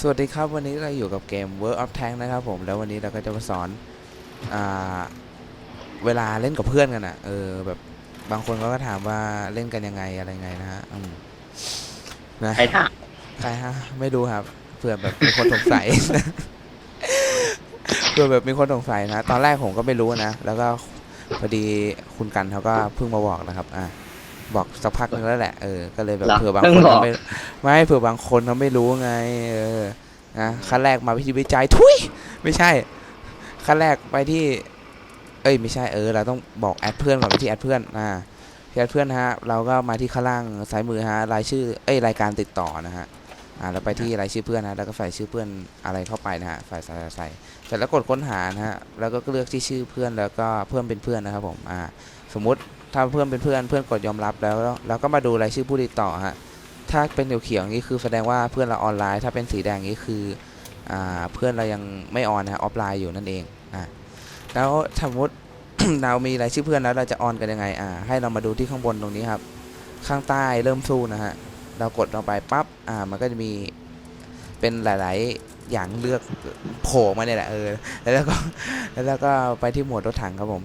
สวัสดีครับวันนี้เราอยู่กับเกม World of Tank นะครับผมแล้ววันนี้เราก็จะมาสอนอ่าเวลาเล่นกับเพื่อนกันอะเออแบบบางคนเขาก็ถามว่าเล่นกันยังไงอะไรไงนะฮะอืมนะใครถามใครฮะไม่รู้ครับเผื่อแบบมีคนสงสัย เผื่อแบบมีคนสงสัยนะตอนแรกผมก็ไม่รู้นะแล้วก็พอดีคุณกันเขาก็เพิ่งมาบอกนะครับอะบอกสักพักนึงแล้วแหละเออก็เลยแบบหรอเผื่อบางเพิ่คนงบอกเขาไม่ไม่เผื่อบางคนเขาไม่รู้ไง เออ นะขั้นแรกมาวิธีวิจัยทุยไม่ใช่ขั้นแรกไปที่ เอ้ยไม่ใช่เออเราต้องบอกแอดเพื่อนก่อนวิธีแอดเพื่อนอ่าแอดเพื่อนนะฮะเราก็มาที่ข้างล่างซ้ายมือฮะรายชื่อเอ้ยรายการติดต่อนะฮะอ่าแล้วไปที่รายชื่อเพื่อนนะแล้วก็ใส่ชื่อเพื่อนอะไรเข้าไปนะฮะใส่ใส่ใส่เสร็จแล้วกดค้นหานะฮะแล้วก็เลือกที่ชื่อเพื่อนแล้วก็เพิ่มเป็นเพื่อนนะครับผมอ่าสมมุติถ้าเพื่อนเป็นเพื่อนเพื่อนกดยอมรับแล้วแล้วก็มาดูรายชื่อผู้ติดต่อฮะ ถ้าเป็นเขียวๆอย่างนี้คือแสดงว่าเพื่อนเราออนไลน์ ถ้าเป็นสีแดงงนี้คืออ่าเพื่อนเรายังไม่ออนนะฮะออฟไลน์อยู่นั่นเองอ่าแล้วสมมติเรามีรายชื่อเพื่อนแล้วเราจะออนกันยังไงอ่าให้เรามาดูที่ข้างบนตรงนี้ครับ ข้างใต้เริ่มสู้นะฮะเรากดลงไปปั๊บอ่ามันก็จะมีเป็นหลาย ๆ อย่างเลือกโผล่มาเนี่ยแหละเออแล้วก็แล้วก็ไปที่หมวดรถถังครับผม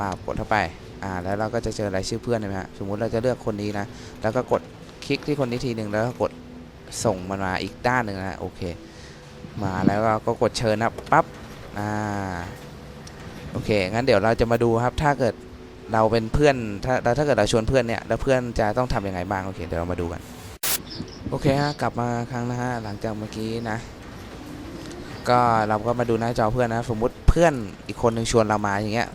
ปากดเข้าไปอ่าแล้วเราก็จะเจอรายชื่อเพื่อนใช่ไหมฮะสมมุติเราจะเลือกคนนี้นะแล้วก็กด คลิกที่คนนี้ทีหนึ่งแล้วกดส่งมันมาอีกด้านหนึ่งนะโอเค มาแล้วก็กดเชิญนะปั๊บอ่าโอเคงั้นเดี๋ยวเราจะมาดูครับถ้าเกิดเราเป็นเพื่อนถ้าแล้วถ้าเกิดเราชวนเพื่อนเนี่ยแล้วเพื่อนจะต้องทำยังไงบ้างโอเคเดี๋ยวเรามาดูกันโอเคฮะกลับมาครั้งนะฮะหลังจากเมื่อกี้นะ ก็เราก็มาดูหน้าจอเพื่อนนะ สมมุติเพื่อนอีกคนหนึ่งชวนเรามาอย่างเงี้ย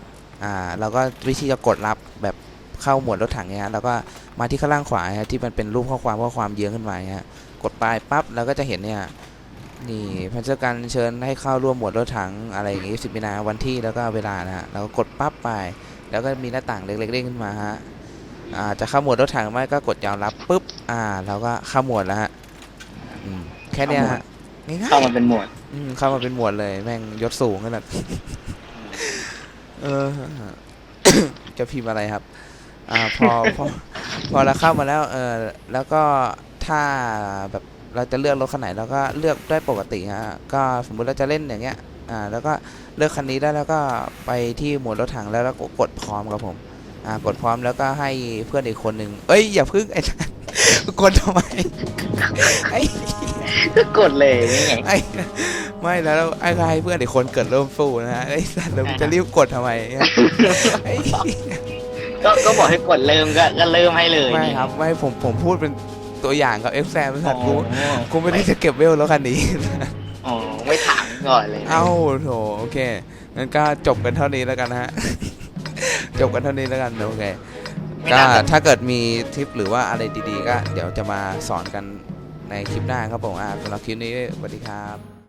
อ่าเราก็วิธีจะกดรับแบบ เข้าหมวดรถถังเงี้ยเราก็มาที่ข้างล่างขวาฮะที่มันเป็นรูปข้อความข้อความเยื้องขึ้นมาเงี้ยกดไปปั๊บเราก็จะเห็นเนี่ยนี่พันเจอการเชิญให้เข้าร่วมหมวดรถถังอะไรอย่างงี้สิบมีนาวันที่แล้วก็เวลานะฮะเราก็กดปั๊บไป แล้วก็มีหน้าต่างเล็กๆเด้งขึ้นมาฮะอ่าจะเข้าหมวดรถถังไหมก็กดยอมรับปุ๊บอ่าเราก็เข้าหมวดแล้วฮะอืมแค่เนี้ยฮะง่ายๆเข้ามาเป็นหมวดอืมเข้ามาเป็นหมวดเลยแม่งยศสูงขนาดเออจะพิมพ์อะไรครับ อ่าพอพอพอเราเข้ามาแล้วเออแล้วก็ถ้าแบบเราจะเลือกรถคันไหนเราก็เลือกได้ปกติฮะก็สมมุติเราจะเล่นอย่างเงี้ยอ่าแล้วก็เลือกคันนี้ได้แล้วก็ไปที่หมวดรถถังแล้วแล้วก็กดพร้อมครับผมอ่ากดพร้อมแล้วก็ให้เพื่อนอีกคนหนึ่งเอ้ยอย่าพึ่งไอ้นั่นกดทำไมไอ้ก็กดเลยนี่ไงไอ้ไม่แล้วไอ้ให้เพื่อนอีกคนเกิดเริ่มสู้นะฮะไอ้สัตว์เราจะรีบกดทำไมเนี่ยไอ้ ก็ก็บอกให้กดเริ่มก็ก็เริ่มให้เลยไม่นี่ครับไม่ผมผมพูดเป็นตัวอย่างกับเอ็กแซมสัตว์กูอ๋อกูไม่ได้จะเก็บเวลแล้วคันนี้ อ๋อไม่ถามก่อนเลยนะเอ้าโถโอเคงั้นก็จบกันเท่านี้แล้วกันนะฮะ จบกันเท่านี้แล้วกันโอเค ไม่ก็น่าถ้าเกิดมีทิปหรือว่าอะไรดีๆ ก็ เดี๋ยวจะมาสอนกันในคลิปหน้าครับผมอ่าสำหรับคลิปนี้สวัสดีครับ